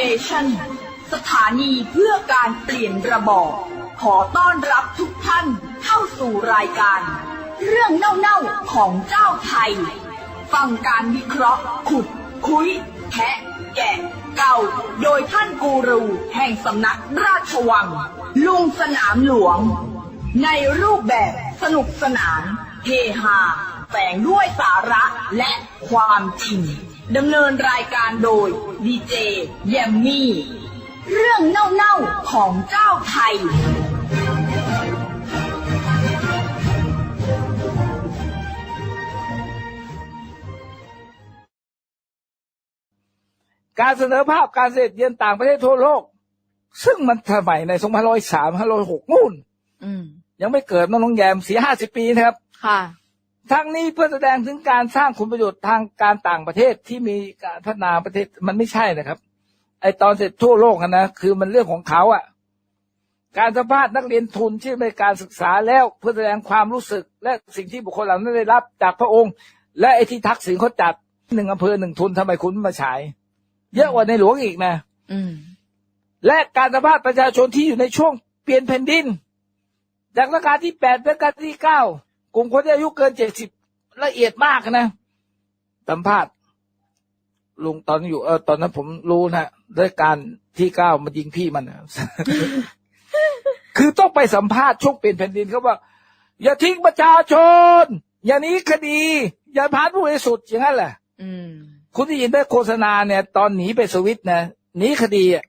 Station สถานีเพื่อการเปลี่ยนระบอบขอต้อนรับทุกท่านเข้าสู่รายการ เรื่องเน่าๆของเจ้าไทย ฟังการวิเคราะห์ ขุด คุยแทะแกะ เก่า โดยท่านกูรูแห่งสำนักราชวัง ลุงสนามหลวง ในรูปแบบสนุกสนาน เฮฮาแฝงด้วยสาระและความจริง ดำเนินรายการโดยดีเจแยมมี่ เรื่องเน่าๆของเจ้าไทย การเสนอภาพการเสด็จเยือนต่างประเทศทั่วโลก ซึ่งมันสมัยในสองพันร้อยสามพันร้อยหกนู่นอืมยังไม่เกิดน้องแยมสี่ห้าสิบปีนะครับ ค่ะ ทั้งนี้เพื่อแสดงถึงการสร้างผลประโยชน์ทางการต่างประเทศที่มีการพัฒนาประเทศมันไม่ใช่นะครับ ไอตอนเสร็จทั่วโลกอะนะคือมันเรื่องของเขาอะการสัมภาษณ์นักเรียนทุนที่ในการศึกษาแล้วเพื่อแสดงความรู้สึก และสิ่งที่บุคคลเหล่านั้นได้รับจากพระองค์ และไอที่ทักษิณเขาจัดหนึ่งอำเภอหนึ่งทุนทำไมคุณไม่มาฉาย เยอะกว่าในหลวงอีกนะอืมและการสัมภาษณ์ประชาชนที่อยู่ในช่วงเปลี่ยนแผ่นดิน จากรัชกาลที่แปดรัชกาลที่เก้า กลุ่มคนที่อายุเกินเจ็ดสิบละเอียดมากนะสัมภาษณ์ลุงตอนอยู่เออตอนนั้นผมรู้นะรัชการที่เก้ามันยิงพี่มันนะคือต้องไปสัมภาษณ์ช่วงเปลี่ยนแผ่นดินเขาว่า อย่าทิ้งประชาชน อย่าหนี้คดี อย่าพานผู้บริสุทธิ์อย่างนั้นแหละอืมคุณได้ยินได้โฆษณาเนี่ย ตอนหนีไปสวิตนะหนีคดีอะ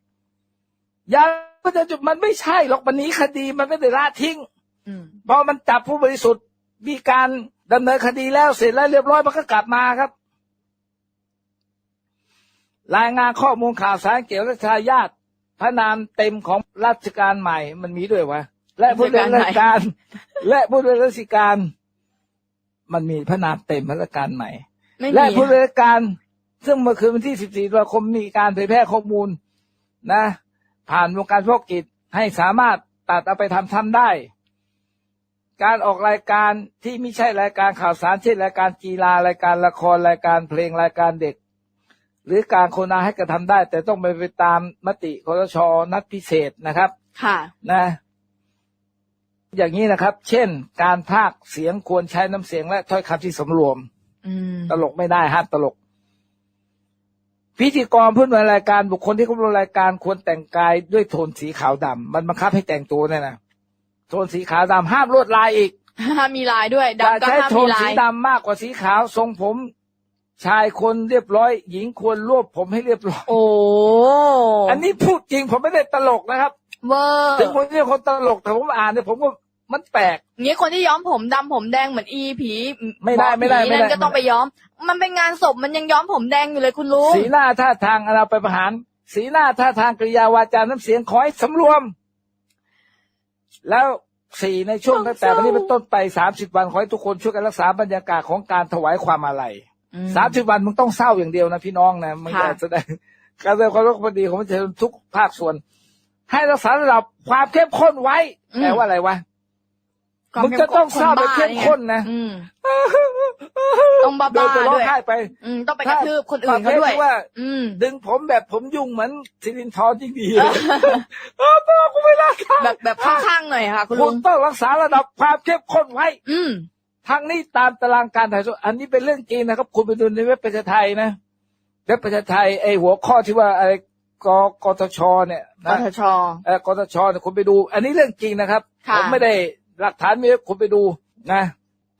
อยังก็จะจุดมันไม่ใช่หรอกมันหนีคดีมันไม่ได้ละทิ้งอืมพอมันจับผู้บริสุทธิ์ มีการดำเนินคดีแล้วเสร็จแล้วเรียบร้อยมันก็กลับมาครับ รายงานข้อมูลข่าวสารเกี่ยวกับทายาทพระนามเต็มของราชการใหม่มันมีด้วยวะและผู้ดำเนินราชการ และผู้ดำเนินราชการ มันมีพระนามเต็มพระราชการใหม่ไม่มีและผู้ค่ะบริการ ซึ่งเมื่อคืนวันที่14ตุลาคมมีการเผยแพร่ข้อมูลนะ ผ่านวงการพวกกิจให้สามารถตัดเอาไปทำทำได้ การออกรายการที่ไม่ใช่รายการข่าวสารเช่นรายการกีฬารายการละครรายการเพลงรายการเด็ก หรือการโฆษณาให้กระทำได้ แต่ต้องไปไปตามมติคอรชนัดพิเศษนะครับ ค่ะนะ อย่างนี้นะครับ เช่น การพากย์เสียงควรใช้น้ำเสียงและถ้อยคำที่สำรวม อืมตลกไม่ได้ฮะตลก พิธีกรผู้ดำเนินรายการบุคคลที่เข้าร่วมรายการควรแต่งกายด้วยโทนสีขาวดำมันบังคับให้แต่งตัวเนี่ยนะ โทนสีขาวดำห้ามลวดลายอีกห้ามมีลายด้วยอย่าดำก็ใช้ห้ามโทมีนลาสียดำมากกว่าสีขาวทรงผม ชายคนเรียบร้อย หญิงควรรวบผมให้เรียบร้อยโอ้อันนี้พูดจริงผมไม่ได้ตลกนะครับ เวอร์ถึงผมจะคนตลกแต่ผมอ่านเนี่ยผมก็มันแปลก งี้คนที่ย้อมผมดำผมแดงเหมือนอีผีไม่ได้หอไม่ได้ผีไม่ได้ นั่นก็ต้องไปย้อม มันเป็นงานศพมันยังย้อมผมแดงอยู่เลยคุณลุงสีหน้าท่าทางเราไปประหาร สีหน้าท่าทางกริยาวาจาน้ำเสียงขอให้สำรวม แล้วสี่ในช่วงตั้งแต่วันนี้เป็นต้นไปสามสิบวันขอให้ทุกคนช่วยกันรักษาบรรยากาศของการถวายความอาลัยอืมสามสิบวันมึงต้องเศร้าอย่างเดียวนะพี่น้องนะมึงค่ะจะแสดงการแสดงความรักความดีของประชาชนทุกภาคส่วน ให้รักษาระดับความเข้มข้นไว้แปลว่าอะไรวะควา มมึงจะต้องเศร้าแบบบ้เข้มข้นนะอืมต้องบ้าๆโดยจะร้องด้วยไห้ไปอืมต้องไปกระทืบคนอื่นเขาด้วยประภทที่ว่าอืมดึงผมแบบผมยุ่งเหมือนสิรินทร์จริงดีเลยเออพ่อกูไม่รักเขาแบบแบบข้างๆหน่อยค่ะคุณคุลุณงต้องรักษาระดับความเข้มข้นไว้ อืมทั้งนี้ตามตารางการถ่ายทอดอันนี้เป็นเรื่องจริงนะครับ คุณไปดูในเว็บประชาไทยนะเว็บประชาไทยไอหัวข้อที่ว่าอะไรกกตชเนี่ยกนะทชเออกตชเนี่ยคุณไปดู อันนี้เรื่องจริงนะครับค่ะผมไม่ได้ หลักฐานมีคุณไปดูนะ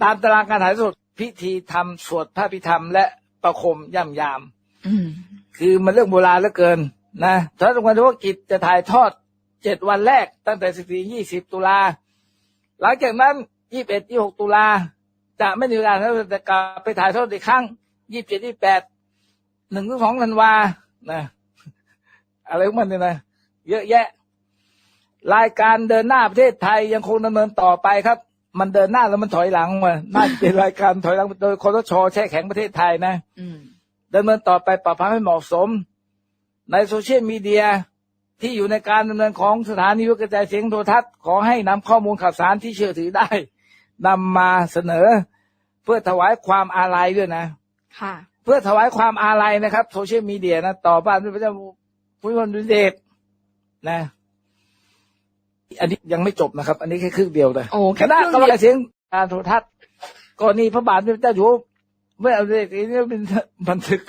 ตามตารางการถ่ายทอดพิธีทำสวดพระพิธรรม และประคมย่ำยามอืมคือมันเรื่องโบราณเหลือเกินนะสำนักงานธุรกิจจะถ่ายทอดเจ็ดวันแรก ตั้งแต่สิบสี่ยี่สิบตุลา หลังจากนั้นยี่สิบเอ็ดยี่หกตุลา จะไม่มีเวลาแล้วจะกลับไปถ่ายทอดอีกครั้งยี่สิบเจ็ดยี่แปดหนึ่งถึงสองธันวานะอะไรของมันเนี่ยนะ เยอะแยะ รายการเดินหน้าประเทศไทยยังคงดำเนินต่อไปครับ มันเดินหน้าแล้วมันถอยหลังมาน่าจะเป็นรายการถอยหลังโดยคอรชแช่แข็งประเทศไทยนะอืมดำเนินต่อไปปรับปรุงให้เหมาะสม ในโซเชียลมีเดียที่อยู่ในการดำเนินของสถานีวิทยุกระจายเสียงโทรทัศน์ขอให้นำข้อมูลข่าวสารที่เชื่อถือได้นำมาเสนอ เพื่อถวายความอาลัยด้วยนะ ค่ะ เพื่อถวายความอาลัยนะครับโซเชียลมีเดียนะต่อบ้านพระเจ้าภูมิพลอดุลยเดชนะ อันนี้ยังไม่จบนะครับ อันนี้แค่ครึ่งเดียวเลยโอ้คแค่ณะครึ่งกรรมเดียวการเสียงการโทรทัศน์กรณีพระบาทสมเด็จพระเจ้าอยู่หัวเมื่อเอาเด็กนี้เป็นบันทึก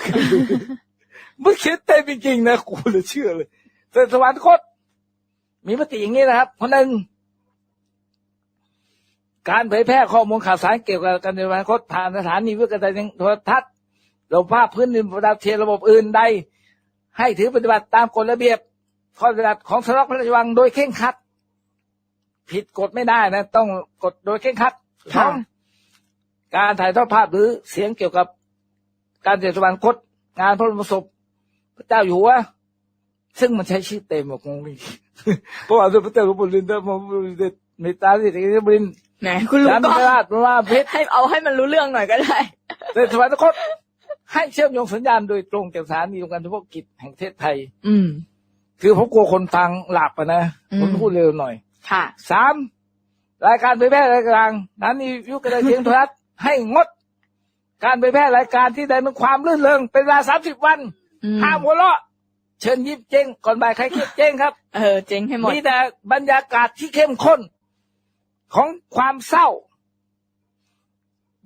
มันเขียนเต็มจริงๆนะกูเลยเชื่อเลยแต่สวรรคต มีมติอย่างนี้นะครับคนหนึ่งการเผยแพร่ข้อมูลข่าวสารเกี่ยวกับการในวันคตผ่านสถานีวิทยุกระจายเสียงโทรทัศน์ระบบภาพพื้นดินประดับเทียนระบบอื่นใด ให้ถือปฏิบัติตามกฎระเบียบข้อปฏิบัติของสำนักพระราชวังโดยเคร่งครัด ผิดกฎไม่ได้นะ ต้องกฎโดยเคร่งครัดสองการถ่ายทอดภาพหรือเสียงเกี่ยวกับการเสด็จสวรรคตงานพระบรมศพพระเจ้าอยู่หัวซึ่งมันใช้ชื่อเต็มบอกงงจริงเพราะว่าพระเจ้าอยู่บรินทร์บรินทร์เมตตาสิทธิบรินทร์แหมคุณลุงจานก็พระราชว่าเพชรให้เอาให้มันรู้เรื่องหน่อยก็ได้เสด็จสวรรคตให้เชื่อมโยงสัญญาณโดยตรงจากสถานีองค์การเฉพาะกิจแห่งประเทศไทย อืม คือผมกลัวคนฟังหลับอะนะอืมผมพูดเร็วหน่อย ค่ะสามรายการเผยแพร่รายการนั้นมียุคกระจายเสียงโทรทัศน์ให้งด การเผยแพร่รายการที่ได้มีความลื่นเริงเป็นเวลาสามสิบวันอืมห้ามหัวเราะเชิญยิ้มเจ้งก่อนบ่ายใครเครียดเจ้งครับเออเจ๊งให้หมดมีแต่บรรยากาศที่เข้มข้น ของความเศร้า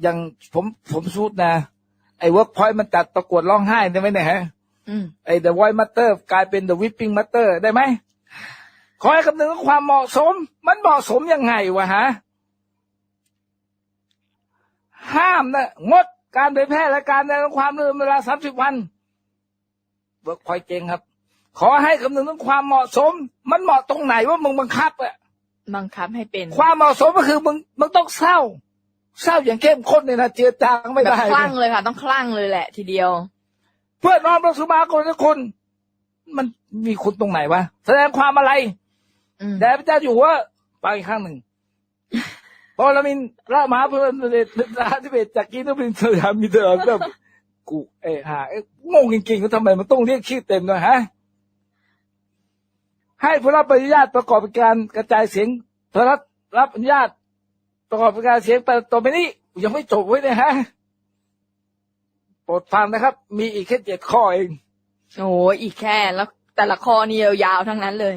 อย่างผมผมสูดนะ ไอ้เวิร์กพอยต์มันจัดประกวดร้องไห้ได้ไหมเนี่ยฮะอืมไอ้ The Voice Master กลายเป็น The Whipping Master ได้ไหม ขอให้คำนึงถึงความเหมาะสม มันเหมาะสมยังไงวะฮะ ห้ามนะงดการเผยแพร่และการแสดงความเรื่อเวลาสามสิบวันเวิร์กพอยต์เจงครับ ขอให้คำนึงถึงความเหมาะสม มันเหมาะตรงไหนว่ามึงบังคับอะบังคับให้เป็นความเหมาะสมก็คือมึงมึงต้องเศร้า เศร้าอย่างเข้มข้นเนี่ยนะเจือจางไม่แบบได้ คลั่งเลยค่ะ ต้องคลั่งเลยแหละ ทีเดียว เพื่อนน้องประสุมาคนทุกคน มันมีคุณตรงไหนวะแสดงความอะไรอืม แด่พระเจ้าอยู่หัว่าไปอีกครั้งหนึ่งพอเรามินทรามหาเพลินเดชราธิเบศจากกีนบินสยามมีเดิมแบบกูเออหาเอ้ยงงจริงๆว่าทำไมมันต้องเรียกชื่อเต็มด้วยฮะ ให้ผู้รับอนุญาตประกอบการกระจายเสียงโทรทัศน์รับอนุญาต ประกอบการเสียงไปต่อไปนี้ยังไม่จบไว้เลยฮะโปรดฟังนะครับ มีอีกแค่เจ็ดข้อเองโอ้ยอีกแค่แล้วแต่ละคอนี่ยาวๆทั้งนั้นเลย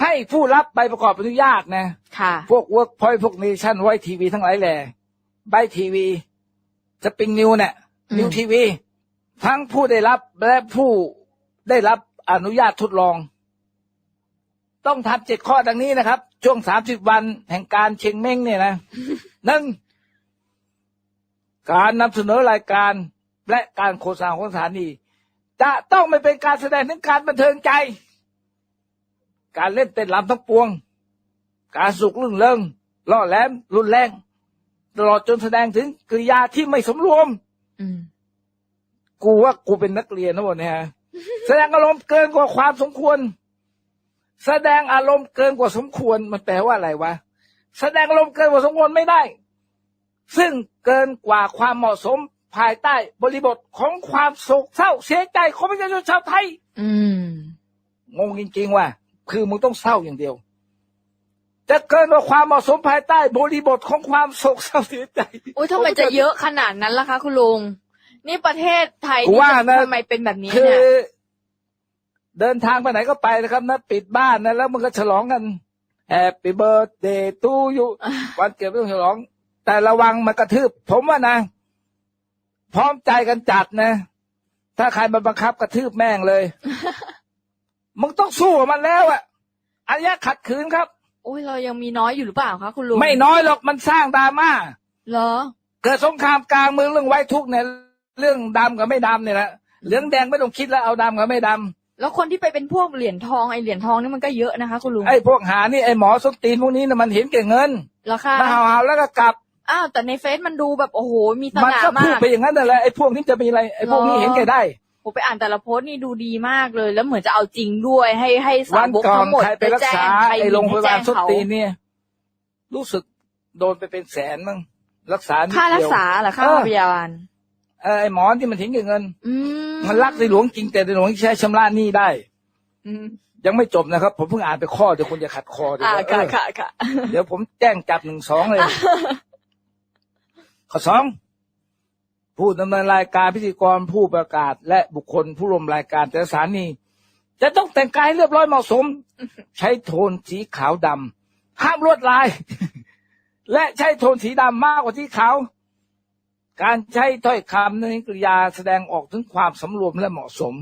ให้ผู้รับใบประกอบอนุญาตนะ ค่ะ พวกเวิร์กพอยพวกเนชั่นไวทีวีทั้งหลายแหล่ใบทีวีสปริงนิวเนี่ยอืมนิวทีวี ทั้งผู้ได้รับและผู้ได้รับอนุญาตทดลอง ต้องทำเจ็ดข้อดังนี้นะครับ ช่วงสามสิบวันแห่งการเชงเม้งเนี่ยนะหนึ่งการนำเสนอรายการและการโฆษณาของสถานี จะต้องไม่เป็นการแสดงถึงการบันเทิงใจ การเล่นเต้นรำทั้งปวง การสุกลื่นเริงล่อแหลมรุนแรง ตลอดจนแสดงถึงกริยาที่ไม่สมรวมอืมกูว่ากูเป็นนักเรียนนะวันนี้ฮะแสดงอารมณ์เกินกว่าความสมควร แสดงอารมณ์เกินกว่าสมควรมันแปลว่าอะไรวะแสดงอารมณ์เกินกว่าสมควรไม่ได้ ซึ่งเกินกว่าความเหมาะสมภายใต้บริบทของความโศกเศร้าเสียใจของประชาชนชาวไทย อืมงงจริงๆว่ะ คือมึงต้องเศร้าอย่างเดียว จะเกินกว่าความเหมาะสมภายใต้บริบทของความโศกเศร้าเสียใจอุ้ยทำไมจะเยอะขนาดนั้นล่ะคะ คุณลุง นี่ประเทศไทยกูว่านะทำไมเป็นแบบนี้คือเนี่ยเดินทางไปไหนก็ไปนะครับนะปิดบ้านนะแล้วมันก็ฉลองกัน Happy birthday to you วันเกิดไม่ต้องฉลอง แต่ระวังมันกระทืบ ผมว่านะ พร้อมใจกันจัดนะ ถ้าใครมาบังคับกระทืบแม่งเลย มึงต้องสู้กับมันแล้วอะอายะขัดขืนครับอุ้ยเรายังมีน้อยอยู่หรือเปล่าคะคุณลุงไม่น้อยหรอกมันสร้างดราม่าเหรอ เกิดสงครามกลางเมืองเรื่องไว้ทุกข์เนี่ยเรื่องดำกับไม่ดำเนี่ยแหละเหลืองแดงไม่ต้องคิดแล้วเอาดำกับไม่ดำแล้วคนที่ไปเป็นพวกเหรียญทองไอเหรียญทองนี่มันก็เยอะนะคะคุณลุงไอ้พวกหานี่ไอ้หมอส้นตีนพวกนี้นะมันเห็นแก่เงินเหรอคะมันเห่าๆแล้วก็กลับอ้าวแต่ในเฟซมันดูแบบโอ้โหมีสมันง่าก็พูดมากไปอย่างนั้นนั่นแหละไอ้พวกนี้จะมีอะไรไอ้พวกนี้หรอเห็นแก่ได้ ผมไปอ่านแต่ละโพสต์นี่ดูดีมากเลย แล้วเหมือนจะเอาจริงด้วยให้ให้สาวันวกก่อทั้นงหมดใครไปรักษาใครไอ้โรงพยาบาลให้แจ้ส้นเขาตีนเนี่ย รู้สึกโดนไปเป็นแสนมั้งรักษานิดค่ารัเดีกยว ษาเหรอค่าเออพยาบาลเออไอ้หมอที่มันเห็นแก่เงิน อืมมันรักในหลวงจริงแต่ในหลวงใช้ชำระหนี้ได้ อืมยังไม่จบนะครับ ผมเพิ่งอ่านไปข้อเดี๋ยวคุณจะขัดคอเดี๋ยวอ่าเอค่ะอค่ะค่ะ เดี๋ยวผมแจ้งจับหนึ่งสองเลย ข้อสอง ผผู้ดำเนินรายการพิธีกรผู้ประกาศ และบุคคลผู้ร่วมรายการแต่ละสถานี จะต้องแต่งกายให้เรียบร้อยเหมาะสม ใช้โทนสีขาวดำห้ามลวดลาย และใช้โทนสีดำมากกว่าที่ขาวการใช้ถ้อยคำในกริยาแสดงออกถึงความสำรวมและเหมาะสม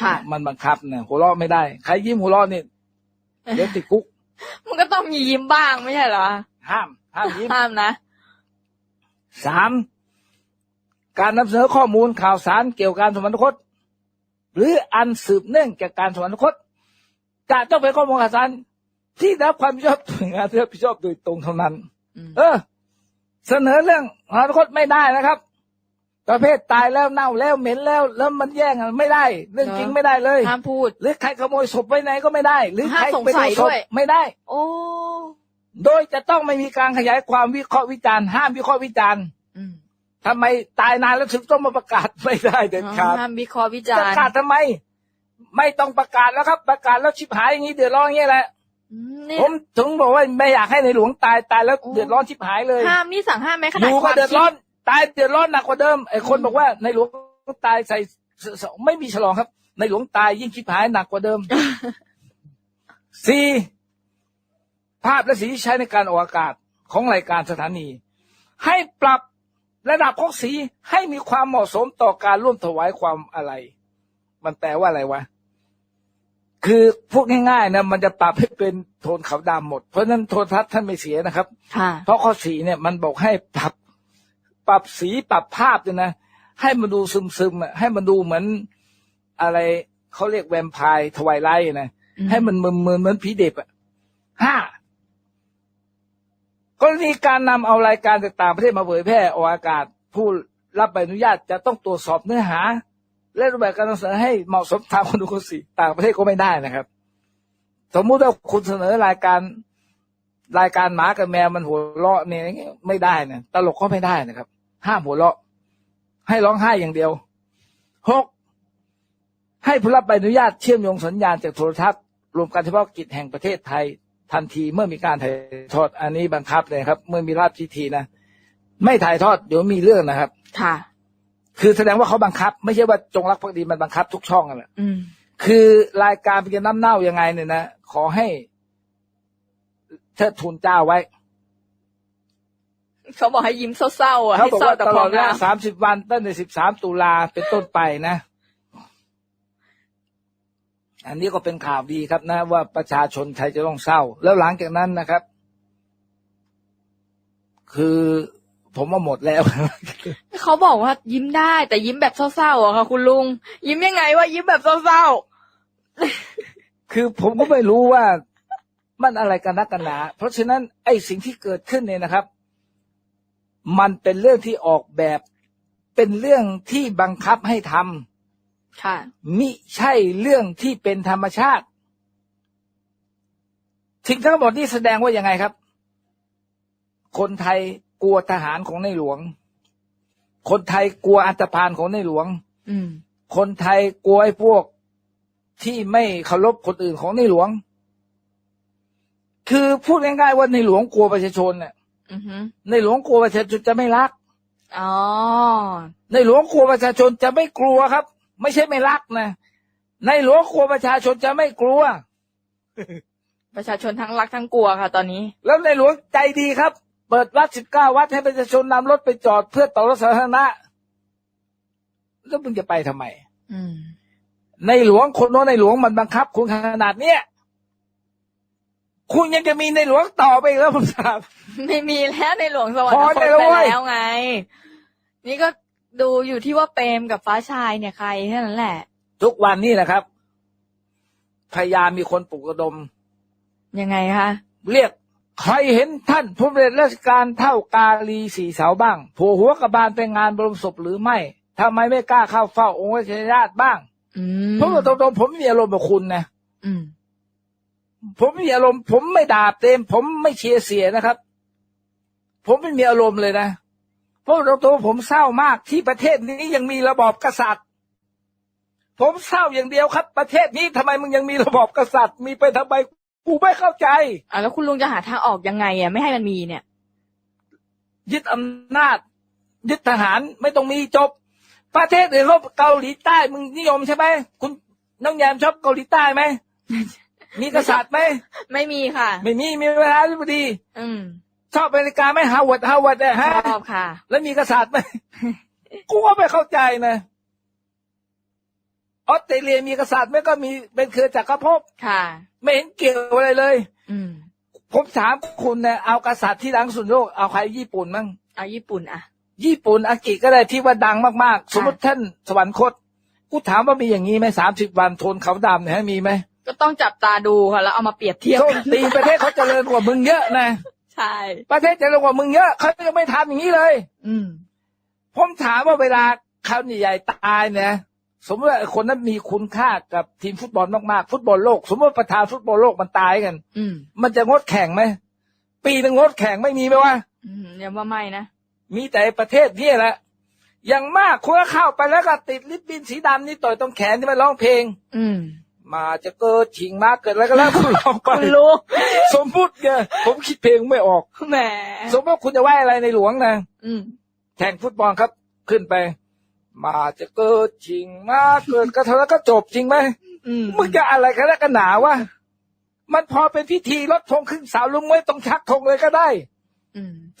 ค่ะมันบังคับเนี่ยหัวเราะไม่ได้ ใครยิ้มหัวเราะเนี่ยเดี๋ยวติดคุก มันก็ต้องมียิ้มบ้างไม่ใช่เหรอ ห้าม ห้ามยิ้มห้ามนะสาม การนำเสนอข้อมูลข่าวสารเกี่ยวกับการสวรรคต หรืออันสืบเนื่องจากการสวรรคตจะต้องเป็นข้อมูลข่าวสารที่ได้รับความรับผิดชอบหน่วยงานที่รับผิดชอบโดยตรงเท่านั้นอืมเออ เสนอเรื่องสวรรคตไม่ได้นะครับ ประเภทตายแล้วเน่าแล้วเหม็นแล้ว แล้วมันแย่งกันไม่ได้ เรื่องจริงไม่ได้เลยห้ามพูด หรือใครขโมยศพไปไหนก็ไม่ได้ หรือใครห้ามสงไปสัยดูศด้พวยไม่ได้ โอ้โดยจะต้องไม่มีการขยายความวิเคราะห์วิจารณ์ห้ามวิเคราะห์วิจารณ์อืม ทำไมตายนานแล้วถึงต้องมาประกาศไม่ได้เด็ดขาดห้ามวิเคราะห์วิจาปรระณ์กาศทำไม ไม่ต้องประกาศแล้วครับ ประกาศแล้วชิบหายอย่างนี้เดือดร้อนอย่างนี้แหละอืมนี่ผมถึงบอกว่าไม่อยากให้ในหลวงตายตายแล้วโอ้เดือดร้อนชิบหายเลยห้ามนี่สั่งห้ามไหมขอนาดยู่คก็วามเดือดคิร้อดนตายเดือดร้อนหนักกว่าเดิมไอ้คนบอกว่าในหลวงตายใส่เสื้อไม่มีฉลองครับ ในหลวงตายยิ่งชิบหายหนักกว่าเดิมสี่ภาพและสีที่ใช้ในการออกอากาศของรายการสถานี ให้ปรับ ระดับของสีให้มีความเหมาะสมต่อการร่วมถวายความอะไร มันแปลว่าอะไรวะ คือพูดง่ายๆนะมันจะปรับให้เป็นโทนขาวดำหมด เพราะฉะนั้นโทนทัศน์ท่านไม่เสียนะครับค่ะเพราะข้อสีเนี่ยมันบอกให้ปรับ ปรับสีปรับภาพเนี่ยนะ ให้มันดูซึมซึมๆอะให้มันดูเหมือนอะไรเขาเรียกแวมไพร์ทวายไลท์นะอืมให้มันเหมือนเหมือนเหมือนผีเด็บอะห้า กรณีการนำเอารายการจากต่างประเทศมาเผยแพร่ออกอากาศผู้รับใบอนุญาตจะต้องตรวจสอบเนื้อหา และรูปแบบการนำเสนอให้เหมาะสมตามคนดูคนสีต่างประเทศก็ไม่ได้นะครับ สมมุติว่าคุณเสนอรายการรายการหมากับแมวมันหัวเราะเนี่ยไม่ได้นะตลกก็ไม่ได้นะครับ ห้ามหัวเราะ ให้ร้องไห้อย่างเดียวหกให้ผู้รับใบอนุญาตเชื่อมโยงสัญญาณจากโทรทัศน์รวมการเฉพาะกิจแห่งประเทศไทย ทันทีเมื่อมีการถ่ายทอดอันนี้บังคับเลยครับ เมื่อมีราชพิธีนะไม่ถ่ายทอดเดี๋ยวมีเรื่องนะครับ ค่ะ คือแสดงว่าเขาบังคับ ไม่ใช่ว่าจงรักภักดีมันบังคับทุกช่องกันแหละอืมคือรายการเป็นน้ำเน่ายังไงเนี่ยนะขอให้เทิดทูนเจ้าไว้ เขาบอกให้ยิ้มเศร้าๆอะเขาให้บอกเศร้าว่าแต่ตคลอวาดมเวลางามสามสิบวันตั้งแต่สิบสามตุลาเป็นต้นไปนะ อันนี้ก็เป็นข่าวดีครับนะ ว่าประชาชนไทยจะต้องเศร้า แล้วหลังจากนั้นนะครับ คือผมว่าหมดแล้ว เขาบอกว่ายิ้มได้ แต่ยิ้มแบบเศร้าๆอะค่ะ คุณลุง ยิ้มยังไงว่ายิ้มแบบเศร้าคือผมก็ไม่รู้ว่ามันอะไรกันนักกันหนา เพราะฉะนั้นไอ้สิ่งที่เกิดขึ้นเนี่ยนะครับ มันเป็นเรื่องที่ออกแบบ เป็นเรื่องที่บังคับให้ทำๆ ค่ะ มิใช่เรื่องที่เป็นธรรมชาติสิ่งทั้งหมดนี้แสดงว่ายังไงครับ คนไทยกลัวทหารของในหลวง คนไทยกลัวอันตรพานของในหลวง อืม คนไทยกลัวไอ้พวกที่ไม่เคารพคนอื่นของในหลวง คือพูดง่ายๆว่าในหลวงกลัวประชาชนเนี่ยอือฮึในหลวงกลัวประชาชนจะไม่รัก อ๋อ ในหลวงกลัวประชาชนจะไม่กลัวครับ ไม่ใช่ไม่รักนะ ในหลวงกลัวประชาชนจะไม่กลัว ประชาชนทั้งรักทั้งกลัวค่ะ ตอนนี้ แล้วในหลวงใจดีครับ เปิดวัดสิบเก้าวัดให้ประชาชนนำรถไปจอดเพื่อต่อรถสาธารณะแล้วมึงจะไปทำไมอืมในหลวงคนโน้นในหลวงมันบังคับ คุณขนาดเนี้ยคุณยังจะมีในหลวงต่อไปอีกแล้วผมถามไม่มีแล้วในหลวงสวรรพอคตได้ไปแล้วเว้ย แล้วไง นี่ก็ ดูอยู่ที่ว่าเปรมกับฟ้าชายเนี่ยใครแค่นั้นแหละ ทุกวันนี้แหละครับ พยายามมีคนปลุกระดม ยังไงคะเรียกใครเห็นท่านผู้บริราชการเท่ากาลีสีเสาบ้างผัวหัวกระบาลไปงานบรมศพหรือไม่ทำไมไม่กล้าเข้าเฝ้าองค์ราชญาติบ้างอืมผมบอกตรงๆผมไม่มีอารมณ์กับคุณนะอืมผมไม่มีอารมณ์ ผมไม่ด่าเต็ม ผมไม่เชียร์เสียนะครับ ผมไม่มีอารมณ์เลยนะ เพราะตรงๆผมเศร้ามากที่ประเทศนี้ยังมีระบอบกษัตริย์ ผมเศร้าอย่างเดียวครับ ประเทศนี้ทำไมมึงยังมีระบอบกษัตริย์ มีไปทำไมกูไม่เข้าใจอะแล้วคุณลุงจะหาทางออกยังไงอะไม่ให้มันมีเนี่ย ยึดอำนาจ ยึดทหารไม่ต้องมีจบ ประเทศอื่นเขาเกาหลีใต้มึงนิยมใช่ไหมคุณน้องแยมชอบเกาหลีใต้ไหมมีกษัตริย์ไหมไม่มีค่ะ ไม่มีมีประธานาธิบดี อืม ชอบอเมริกาไหมฮาวเวิร์ดฮาวเวิร์ดเนี่ยฮะชอบค่ะ แล้วมีกษัตริย์ไหมกูก็ไม่เข้าใจนะออสเตรเลียมีกษัตริย์ไหมก็มีเป็นเครือจักรภพค่ะ ไม่เห็นเกี่ยวอะไรเลย อืมผมถามคุณเนี่ยเอากษัตริย์ที่ดังสุดโลกเอาใครญี่ปุ่นมั้งเอาญี่ปุ่นอะญี่ปุ่นอังกฤษก็ได้ที่ว่าดังมากๆ สมมติท่านสวรรคตกูถามว่ามีอย่างนี้ไหมสามสิบวันโทนเขาวดำเนี่ยมีไหมก็ต้องจับตาดูค่ะแล้วเอามาเปรียบเทียบส้นกันตีนประเทศเขาเจริญกว่ามึงเยอะนะใช่ ประเทศเจริญกว่ามึงเยอะเขายังไม่ทำอย่างนี้เลย อืม ผมถามว่าเวลาเขาใหญ่ๆตายเนี่ย สมมติว่าคนนั้นมีคุณค่ากับทีมฟุตบอลมากๆ ฟุตบอลโลก สมมติว่าประธานฟุตบอลโลกมันตายกัน อืม มันจะงดแข่งไหม ปีหนึ่งงดแข่งไม่มีไหมวะ อืมยังว่าไม่นะ มีแต่ประเทศนี่แหละ อย่างมากคุณก็เข้าไปแล้วก็ติดลิปบินสีดำนี่ต่อยตรงแขนที่มาร้องเพลง อืม มาจะเกิดฉิงมาเกิดอะไรก็แล้วคุณร้องไปคุณรู้สมมุติไงผมคิดเพลงไม่ออก แหม สมมติว่าคุณจะไหว้อะไรในหลวงนะอืม แข่งฟุตบอลครับ ขึ้นไป มาจะเกิดฉิงมาเกิดกระเทแล้วก็จบจริงไหมอืมมึงจะอะไรกันแล้วกันหนาวะมันพอเป็นพิธีรถธงขึ้นเสาลุงไว้ต้องชักธงเลยก็ได้อืม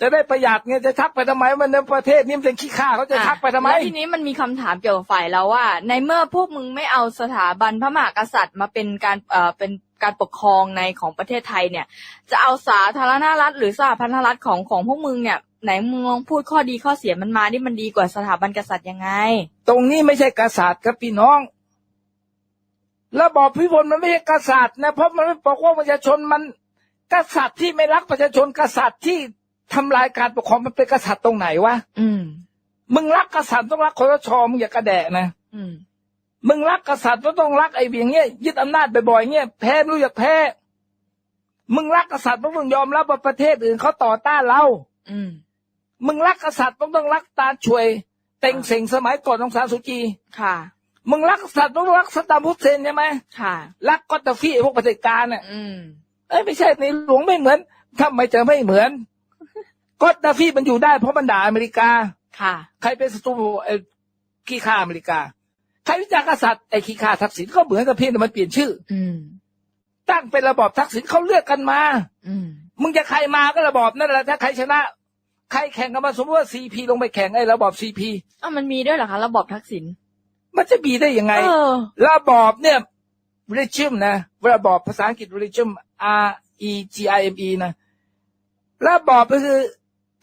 จะได้ประหยัดไงจะชักไปทำไมมันในประเทศนี้มันเป็นขี้ข้าเขาจะชักไปทำไมแล้วทีนี้มันมีคำถามเกี่ยวกับฝ่ายเราว่า ในเมื่อพวกมึงไม่เอาสถาบันพระมหากษัตริย์มาเป็นการเอ่อเป็นการปกครองในของประเทศไทยเนี่ย จะเอาสาธารณรัฐ หรือสหพันธรัฐของของพวกมึงเนี่ยไหนมึงลองพูดข้อดีข้อเสียมันมานี่มันดีกว่าสถาบันกษัตริย์ยังไง ตรงนี้ไม่ใช่กษัตริย์ครับพี่น้องระบอบพิพลมันไม่ใช่กษัตริย์นะเพราะมันไม่ปกป้องประชาชนมันกษัตริย์ที่ไม่รักประชาชนกษัตริย์ที่ ทำลายการปกครองมันเป็นกษัตริย์ตรงไหนวะอืมมึงรักกษัตริย์ต้องรักคอสชมึงอย่ากระแดะนะอืมมึงรักกษัตริย์ก็ต้องรักไอ้เบียงเงี้ยยึดอำนาจบ่อยๆเงี้ยแพ้ไม่รู้อยากแพ้ มึงรักกษัตริย์ต้องต้องยอมรับว่าประเทศอื่นเขาต่อต้านเราอืมมึงรักกษัตริย์ต้องต้องรักตาช่วย เต็งเสงสมัยก่อนองซานสุจีค่ะมึงรักกษัตริย์ต้องรักสตาร์ฮุสเซนใช่ไหมค่ะ รักกอตตาฟีไอ้พวกประเผด็จการน่ะอืมเอ้ยไม่ใช่ในหลวงไม่เหมือนทำไมจะไม่เหมือน กอตตาฟีมันอยู่ได้เพราะมันด่าอเมริกา ค่ะ ใครเป็นศัตรูไอ้ขี้ข้าอเมริกา ใครวิจารณ์กษัตริย์ไอ้ขี้ข้าทักษิณก็เหมือนกับเพียงแต่มันเปลี่ยนชื่อ อืม ตั้งเป็นระบอบทักษิณเขาเลือกกันมา อืม มึงจะใครมาก็ระบอบนั่นแหละถ้าใครชนะ ใครแข่งกันมาสมมติว่าซีพีลงไปแข่งไอ้ระบอบซีพีอ้าวมันมีด้วยเหรอคะ ระบอบทักษิณ มันจะมีได้ยังไง เออ ระบอบเนี่ย regime นะ ระบอบภาษาอังกฤษ regime R E G I M E นะ ระบอบก็คือ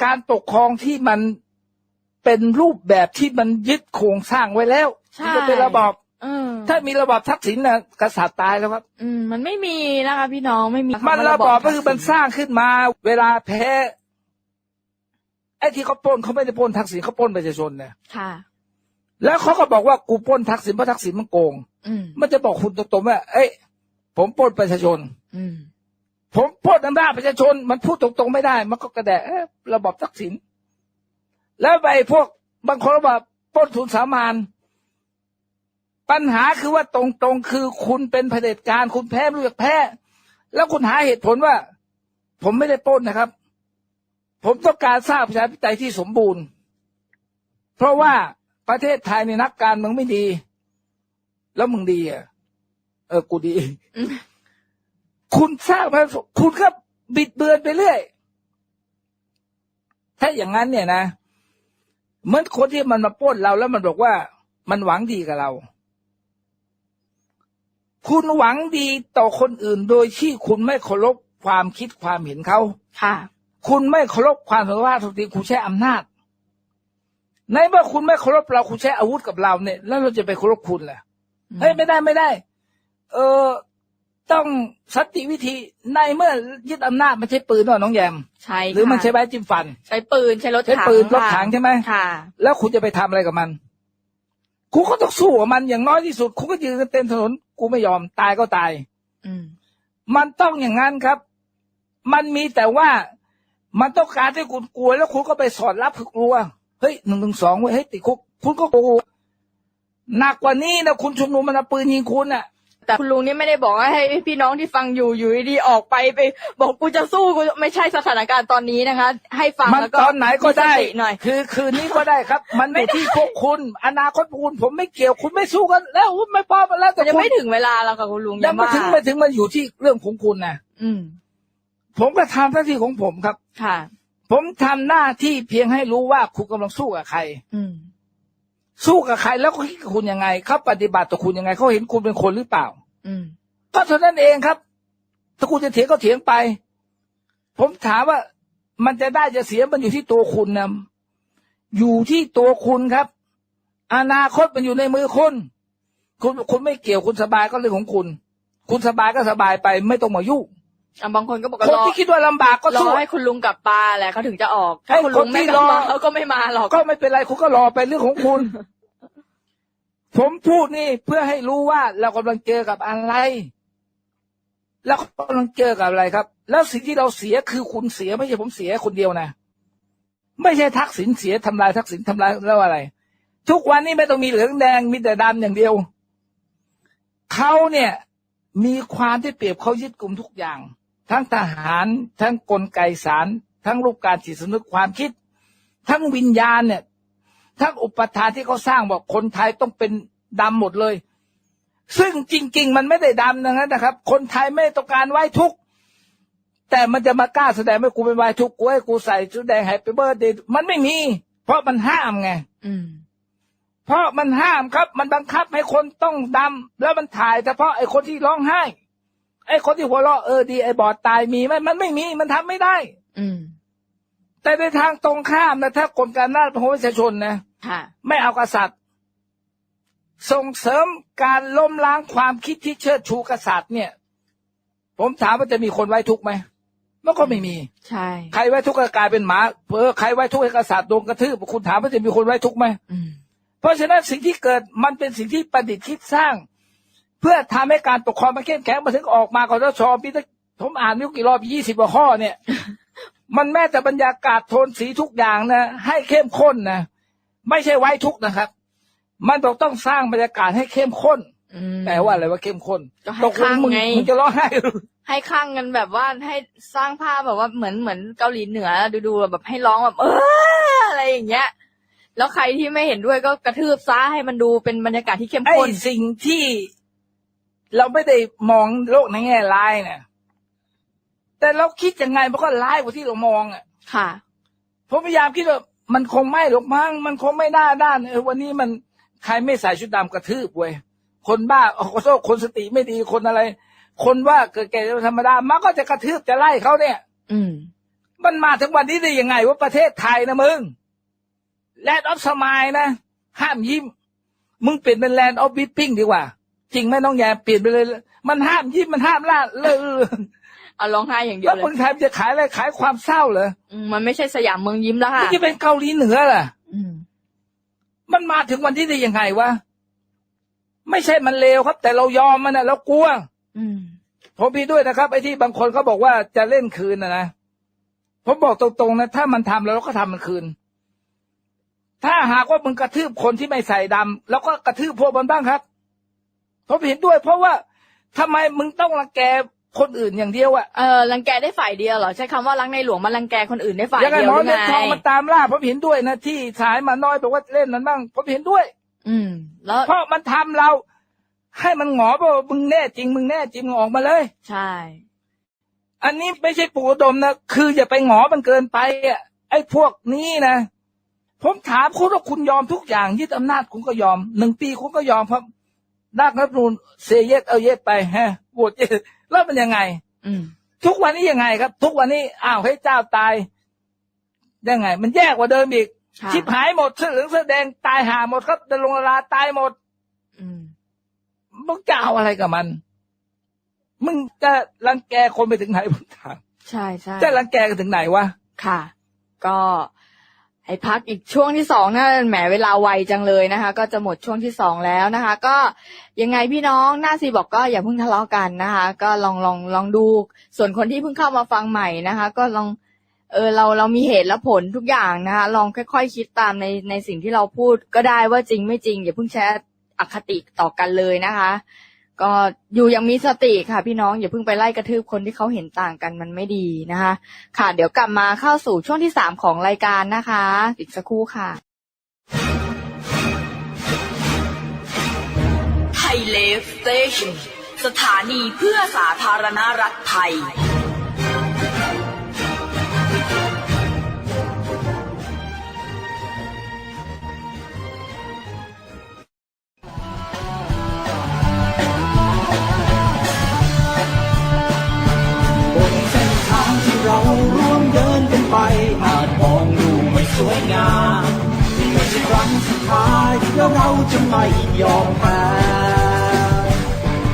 การปกครองที่มันเป็นรูปแบบที่มันยึดโครงสร้างไว้แล้วใช่ ที่จะเป็นระบอบเออถ้ามีระบอบทักษิณนะกษัตริย์ตายแล้วครับ อืมมันไม่มีนะคะพี่น้องไม่มีคำมันว่าระบอบก็คือทัมันษิณสร้างขึ้นมา เวลาแพ้ไอ้ที่เขาปล้นเขาไม่ได้ปล้นทักษิณเขาปล้นประชาชนเนี่ยค่ะ แล้วเขาก็บอกว่ากูปล้นทักษิณเพราะทักษิณมันโกง อืม มันจะบอกคุณตรงๆว่าเอ้ยผมปล้นประชาชน อืม ผมปล้นอำนาจประชาชน มันพูดตรงๆไม่ได้ มันก็กระแดะระบอบทักษิณแล้วไปพวกบางคนบอกป้นทุนสามานปัญหาคือว่าตรงๆคือคุณเป็นเผด็จการคุณแพ้รู้จักแพ้ แล้วคุณหาเหตุผลว่า ผมไม่ได้ป้นนะครับ ผมต้องการสร้างประชาธิปไตยที่สมบูรณ์ เพราะว่าประเทศไทยในนักการเมืองไม่ดี แล้วมึงดีอะเออกูดี คุณสร้างมาคุณก็บิดเบือนไปเรื่อย ถ้าอย่างนั้นเนี่ยนะเหมือนคนที่มันมาปล้นเราแล้วมันบอกว่า มันหวังดีกับเรา คุณหวังดีต่อคนอื่นโดยที่คุณไม่เคารพความคิดความเห็นเขาค่ะ คุณไม่เคารพความสามารถทุกทีคุณใช้อำนาจ ในเมื่อคุณไม่เคารพเราคุณใช้อาวุธกับเราเนี่ย แล้วเราจะไปเคารพคุณแหละเฮ้ยไม่ได้ไม่ได้ เออ ต้องสันติวิธีในเมื่อยึดอำนาจมันใช้ปืนหรอน้องแยม ใช่ค่ะหรือมันใช้ไม้จิ้มฟัน ใช้ปืนใช้รถใช้ถังปืนรถค่ะถังใช่ไหมค่ะ แล้วคุณจะไปทำอะไรกับมันคุณก็ต้องสู้กับมันอย่างน้อยที่สุดคุณก็ยืนกันเต็มถนนกูไม่ยอมตายก็ตาย อืมมันต้องอย่างนั้นครับ มันมีแต่ว่ามันต้องการให้คุณกลัว แล้วคุณก็ไปสอดรับคือกลัวเฮ้ยหนึ่งหนึ่งสองเว้ยเฮ้ยติดคุกคุณก็กลัวหนักกว่านี้นะคุณชุมนุมมันเอาปืนยิงคุณน่ะ แต่คุณลุงนี่ไม่ได้บอกว่าให้พี่น้องที่ฟังอยู่อยู่ดีๆออกไปไป บอกกูจะสู้กูไม่ใช่สถานการณ์ตอนนี้นะคะ ให้ฟังมันแล้วก็ตอนไหนก็ได้ มีสติหน่อย คือคืนนี้ก็ได้ครับ มันอยู่ที่พวกคุณ อนาคตพวกคุณผมไม่เกี่ยวคุณไม่สู้กันแล้วไม่พอแล้วแต่ยังคุณไม่ถึงเวลาแล้วค่ะคุณลุงยังไม่ว่าถึงไม่ถึงมันอยู่ที่เรื่องของคุณนะอืมผมก็ทำหน้าที่ของผมครับ ค่ะ ผมทำหน้าที่เพียงให้รู้ว่าคุณกำลังสู้กับใคร อืม สู้กับใครแล้วเขาคิดกับคุณยังไงเขาปฏิบัติต่อคุณยังไงเขาเห็นคุณเป็นคนหรือเปล่า อืมก็เท่านั้นเองครับ ถ้าคุณจะเถียงก็เถียงไป ผมถามว่ามันจะได้จะเสียมันอยู่ที่ตัวคุณนะอยู่ที่ตัวคุณครับ อนาคตมันอยู่ในมือคุณคุณคุณไม่เกี่ยวคุณสบายก็เรื่องของคุณ คุณสบายก็สบายไปไม่ต้องมายุ่ง อะบางคนก็บอกคว่านรอที่คิดว่าลำบากก็รอสู้ให้คุณลุงกลับปลาแหละเขาถึงจะออกถ้าให้คุณลุงคนที่ไม่กลับรอมาเขาก็ไม่มาหรอกก็ไม่เป็นไรคุณก็รอไปเรื่องของคุณ ผมพูดนี่เพื่อให้รู้ว่าเรากำลังเจอกับอะไร แล้วกำลังเจอกับอะไรครับ แล้วสิ่งที่เราเสียคือคุณเสียไม่ใช่ผมเสียคนเดียวนะไม่ใช่ทักษิณเสียทำลายทักษิณทำลายแล้วอะไร ทุกวันนี้ไม่ต้องมีเหลืองแดงมีแต่ดำอย่างเดียวเขาเนี่ย มีความที่เปรียบเขายึดกลุ่มทุกอย่าง ทั้งทหาร ทั้งกลไกสาร ทั้งรูปการจิตสำนึกความคิด ทั้งวิญญาณเนี่ย ทั้งอุปทานที่เขาสร้างบอกคนไทยต้องเป็นดำหมดเลย ซึ่งจริง ๆ มันไม่ได้ดำนะนะครับ คนไทยไม่ต้องการไว้ทุกข์แต่มันจะมากล้าแสดงให้กูเป็นไว้ทุกข์กูให้กูใส่ชุดแดงแฮปปี้เบิร์ดเดย์มันไม่มี เพราะมันห้ามไงอืมเพราะมันห้ามครับ มันบังคับให้คนต้องดำแล้วมันถ่ายเฉพาะไอ้คนที่ร้องไห้ ไอ้คนที่หัวเราะเออดีไอ้บอดตายมีไหมมันไม่มีมันทำไม่ได้ อืม แต่ในทางตรงข้ามนะถ้ากลการนาของประชาชนนะค่ะไม่เอากษัตริย์ ส่งเสริมการล้มล้างความคิดที่เชิดชูกษัตริย์ เนี่ย ผมถามว่าจะมีคนไว้ทุกข์ไหมมันก็ไม่มี ใช่ ใครไว้ทุกข์ก็กลายเป็นหมาเออใครไว้ทุกข์ให้กษัตริย์โดนกระทืบคุณถามว่าจะมีคนไว้ทุกข์ไหมอืมเพราะฉะนั้นสิ่งที่เกิดมันเป็นสิ่งที่ประดิษฐ์คิดสร้าง เพื่อทำให้การปกครองมันเข้มแข็งมาถึงออกมาของรชพี่ถ้าผมอ่านไม่รู้กี่รอบยี่สิบกว่าข้อเนี่ย มันแม้แต่บรรยากาศโทนสีทุกอย่างนะ ให้เข้มข้นนะไม่ใช่ไว้ทุกข์นะครับ มันต้องต้องสร้างบรรยากาศให้เข้มข้นอืมแปลว่าอะไรว่าเข้มข้นก็ให้ตกลงมึงคลั่งไงมึงจะร้องไห้หรือให้คลั่งกันแบบว่าให้สร้างภาพแบบว่าเหมือนเหมือนเกาหลีเหนือดูดูๆแบบให้ร้องแบบ เอออะไรอย่างเงี้ย แล้วใครที่ไม่เห็นด้วยก็กระทืบซ้าให้มันดูเป็นบรรยากาศที่เข้มไอ้ข้นสิ่งที่ เราไม่ได้มองโลกในแง่ร้ายเนี่ยแต่เราคิดยังไงมันก็ร้ายกว่าที่เรามองอะ ค่ะผมพยายามคิดว่ามันคงไม่หรอกมั้งมันคงไม่น่าด้านเออวันนี้มันใครไม่ใส่ชุดดำกระทืบเว้ยคนบ้าขอโทษคนสติไม่ดีคนอะไร คนว่าเกิดแก่ธรรมดามันก็จะกระทืบจะไล่เขาเนี่ย อืม มันมาถึงวันนี้ได้ยังไงว่าประเทศไทยนะมึงแลนด์ออฟสมายนะ ห้ามยิ้ม มึงเปลี่ยนเป็นแลนด์ออฟบิปปิ้งดีกว่า จริงไหมน้องแยมเปลี่ยนไปเลย มันห้ามยิ้มมันห้ามล่าเลยเอาร้องไห้อย่างเดียแล้ววเลเมืองยไทยมันจะขายอะไรขายความเศร้าเหรออืมมันไม่ใช่สยามเมืองยิ้มแล้วค่ะมันจะเป็นเกาหลีเหนือล่ะ อืม มันมาถึงวันที่ได้ยังไงวะไม่ใช่มันเลวครับ แต่เรายอมมันนะเรากลัว อืม ผมพี่ด้วยนะครับไอ้ที่บางคนเขาบอกว่าจะเล่นคืนนะนะผมบอกตรงๆนะถ้ามันทำแล้วเราก็ทำมันคืน ถ้าหากว่ามึงกระทืบคนที่ไม่ใส่ดำแล้วก็กระทืบพวกมันบ้างครับ ผมเห็นด้วย เพราะว่าทำไมมึงต้องรังแกคนอื่นอย่างเดียวอะเออรังแกได้ฝ่ายเดียวเหรอใช้คำว่ารักในหลวงมารังแกคนอื่นได้ฝ่ายยังไงเดียวหมอหรือเล่นไงทองมันตามล่าผมเห็นด้วยนะที่สายมาน้อยบอกว่าเล่นนั้นบ้างผมเห็นด้วย อืม แล้วเพราะมันทำเรา ให้มันหงอบอกว่ามึงแน่จริงมึงแน่จริงมึงออกมาเลย ใช่ อันนี้ไม่ใช่ปู่อุดมนะคืออย่าไปหงอมันเกินไปอะไอ้พวกนี้นะผมถามคุณว่าคุณยอมทุกอย่างยึดอำนาจคุณก็ยอมหนึ่งปีคุณก็ยอมครับด้านรัฐธรรมนูนเซเยสเอาเยสไปฮะโหวตเยสแล้วมันยังไง อืม ทุกวันนี้ยังไงครับ ทุกวันนี้อ้าวให้เจ้าตาย ยังไง มันแย่กว่าเดิมอีก ค่ะ ชิบหายหมดเสื้อเหลืองเสื้อแดงตายหาหมดครับดลงดาราตายหมด อืม มึงจะเอาอะไรกับมัน มึงจะรังแกคนไปถึงไหนผมถามใช่ใช่จะรังแกกันถึงไหนวะ ค่ะ ก็ ให้พักอีกช่วงที่สองนะแหมเวลาไวจังเลยนะคะ ก็จะหมดช่วงที่สองแล้วนะคะ ก็ยังไงพี่น้องหน้าซีบอกก็อย่าเพิ่งทะเลาะกันนะคะ ก็ลองลองลองดู ส่วนคนที่เพิ่งเข้ามาฟังใหม่นะคะ ก็ลองเออเราเรามีเหตุและผลทุกอย่างนะคะ ลองค่อยๆคิดตามในในสิ่งที่เราพูดก็ได้ว่าจริงไม่จริง อย่าเพิ่งแชร์อคติต่อกันเลยนะคะ ก็อยู่ยังมีสติค่ะพี่น้องอย่าเพิ่งไปไล่กระทืบคนที่เขาเห็นต่างกันมันไม่ดีนะคะ ค่ะ เดี๋ยวกลับมาเข้าสู่ช่วงที่สามของรายการนะคะ อีกสักครู่ค่ะไทยเลฟสเตชันสถานีเพื่อสาธารณรัฐไทย งามไม่ใช่ครั้งสุดท้ายแล้วเราจะไม่ยอมแพ้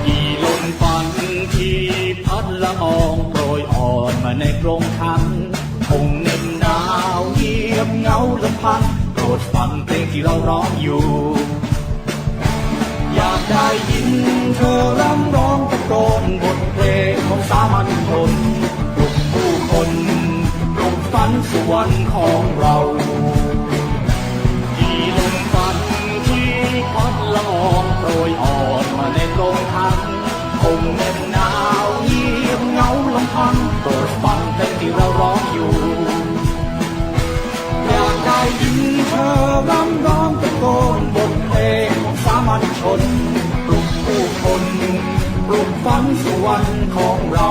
อีลมฝันที่พัดละอองโปรยอ่อนมาในกรงขันคงเหน็บหนาวเยียบเหงาลำพังโปรดฟังเพลงที่เราร้องอยู่ อยากได้ยินเธอร่ำร้องตะโกนบทเพลงของสามัญชนปลุกผู้คนปลุกฝันสวรรค์ของเรา ฝันที่พัดละอองโปรยอ่อนมาในกรงทันคงเหน็บหนาวเยียบเงาลำพังโปรดฟังเพลงที่เราร้องอยู่อยากได้ยินเธอรำร้องตะโกนบทเพลงของสามัญชนปลุกผู้คนปลุกฝันสุวรรค์ของเรา